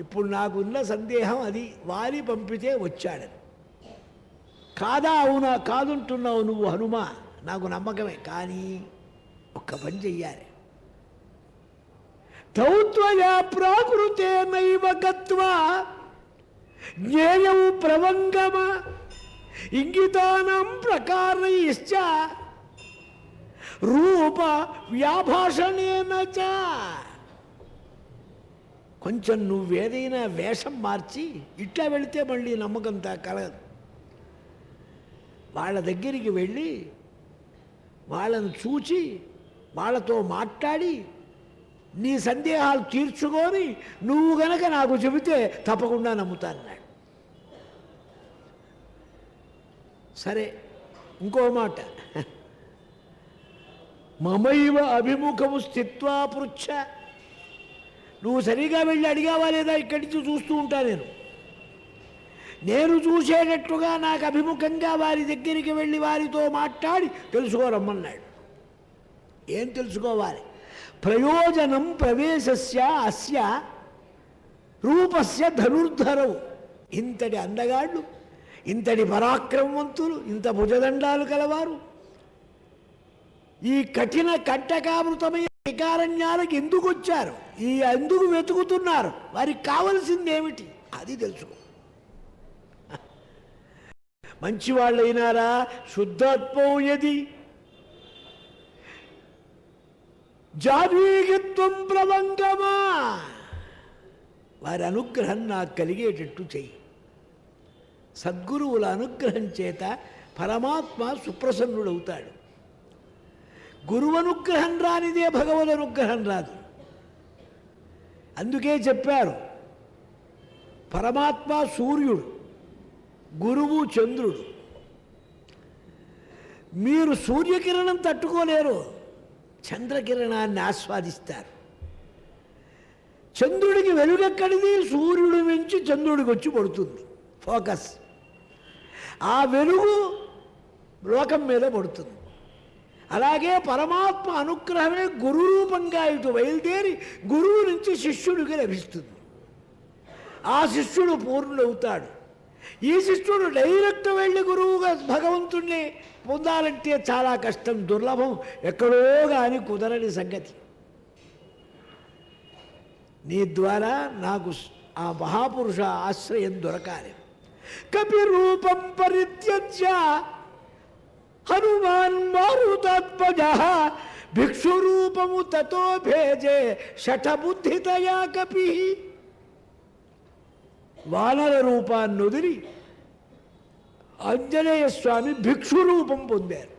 ఇప్పుడు నాకున్న సందేహం అది. వారి పంపితే వచ్చాడని కాదా అవునా? కాదుంటున్నావు నువ్వు హనుమ. నాకు నమ్మకమే. కానీ ఒక్క పని చెయ్యాలి. తౌత్వయా ప్రాకృతే నైవకత్వ జ్ఞేయం ప్రవంగమ. ఇంగితానం ప్రకారైశ్చ రూప వ్యాభాషణేన చ. కొంచెం నువ్వేదైనా వేషం మార్చి ఇట్లా వెళితే మళ్ళీ నమ్మకంతా కలగదు. వాళ్ళ దగ్గరికి వెళ్ళి వాళ్ళను చూచి వాళ్ళతో మాట్లాడి నీ సందేహాలు తీర్చుకొని నువ్వు గనక నాకు చెబితే తప్పకుండా నమ్ముతాన్నాడు సరే ఇంకో మాట. మమైవ అభిముఖము స్థిత్వా పృచ్ఛ. నువ్వు సరిగా వెళ్ళి అడిగావా లేదా ఇక్కడి నుంచి చూస్తూ ఉంటా నేను? నేను చూసేటట్టుగా నాకు అభిముఖంగా వారి దగ్గరికి వెళ్ళి వారితో మాట్లాడి తెలుసుకోరమ్మన్నాడు. ఏం తెలుసుకోవాలి? ప్రయోజనం ప్రవేశస్య అస్య రూపస్య ధనుర్ధరవు. ఇంతటి అందగాళ్ళు ఇంతటి పరాక్రమవంతులు ఇంత భుజదండాలు కలవారు. ఈ కఠిన కంటకామృతమైన వికారణ్యాలకు ఎందుకు వచ్చారు? ఈ ఎందుకు వెతుకుతున్నారు. వారికి కావలసింది ఏమిటి? అది తెలుసుకో. మంచి వాళ్ళైనారా? శుద్ధాత్మం ఎది? జాతీయత్వం ప్రబంధమా వారి అనుగ్రహం నాకు కలిగేటట్టు చెయ్యి. సద్గురువుల అనుగ్రహం చేత పరమాత్మ సుప్రసన్నుడవుతాడు. గురువు అనుగ్రహం రానిదే భగవద్ అనుగ్రహం రాదు అందుకే చెప్పారు పరమాత్మ సూర్యుడు గురువు చంద్రుడు. మీరు సూర్యకిరణం తట్టుకోలేరు చంద్రకిరణాన్ని ఆస్వాదిస్తారు. చంద్రుడికి వెలుగెక్కడిది? సూర్యుడు నుంచి చంద్రుడికి వచ్చి పడుతుంది. ఫోకస్. ఆ వెలుగు లోకం మీద పడుతుంది. అలాగే పరమాత్మ అనుగ్రహమే గురు రూపంగా ఇటు బయలుదేరి గురువు నుంచి శిష్యుడికి లభిస్తుంది. ఆ శిష్యుడు పూర్ణుడవుతాడు. ఈ శిష్యుడు డైరెక్ట్ వెళ్ళి గురువుగా భగవంతుణ్ణి పొందాలంటే చాలా కష్టం దుర్లభం ఎక్కడో కానీ కుదరని సంగతి. నీ ద్వారా నాకు ఆ మహాపురుష ఆశ్రయం దొరకాలి. కపి రూపం పరిత్యజ్య హనుమాన్ మారుతాత్మజ భిక్షురూపము తతో భేజే షఠబుద్ధితయా కపి వానర రూపాన్ని వదిలి ఆంజనేయ స్వామి భిక్షు రూపం పొందారు